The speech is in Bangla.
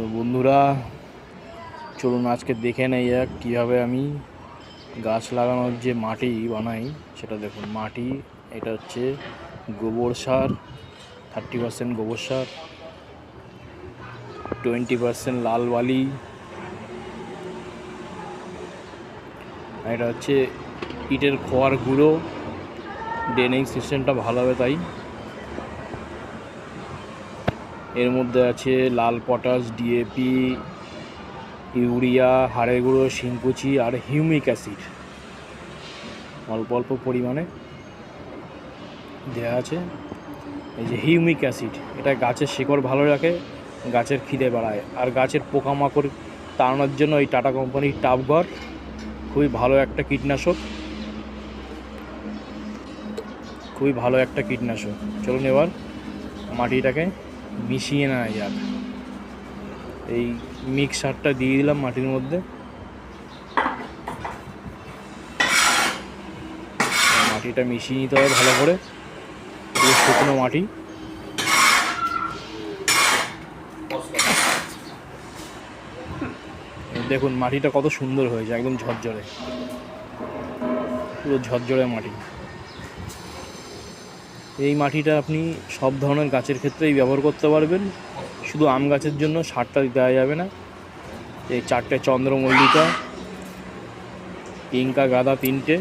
তো বন্ধুরা, চলুন আজকে দেখে নেই যাক কীভাবে আমি গাছ লাগানোর যে মাটি বানাই, সেটা দেখুন। মাটি, এটা হচ্ছে গোবর সার থার্টি পার্সেন্ট গোবর সার টোয়েন্টি পার্সেন্ট লাল বালি এটা হচ্ছে ইটের খোয়ার গুঁড়ো। ড্রেনিং সিস্টেমটা ভালো হবে তাই। এর মধ্যে আছে লাল পটাশ ডিএপি ইউরিয়া, হাড়ের গুঁড়ো, শিংকুচি আর হিউমিক অ্যাসিড। অল্প অল্প পরিমাণে দেওয়া আছে। এই যে হিউমিক অ্যাসিড, এটা গাছের শিকড় ভালো রাখে, গাছের খিদে বাড়ায়। আর গাছের পোকামাকড় তাড়ানোর জন্য এই টাটা কোম্পানির টাপঘর খুবই ভালো একটা কীটনাশক। খুবই ভালো একটা কীটনাশক। চলুন এবার মাটিটাকে মিশিয়ে নেওয়া যাক। এই মিক্সারটা দিয়ে দিলাম মাটির মধ্যে। মাটিটা মিশিয়ে নিতে হবে ভালো করে। শুকনো মাটি। দেখুন, মাটিটা কত সুন্দর হয়েছে, একদম ঝরঝরে। পুরো ঝরঝরে মাটি। এই মাটিটা আপনি সব ধরনের গাছের ক্ষেত্রেই ব্যবহার করতে পারবেন। শুধু আম গাছের জন্য সারটা দেওয়া যাবে না। এই চারটে চন্দ্রমল্লিকা পিঙ্কা গাদা তিনটে।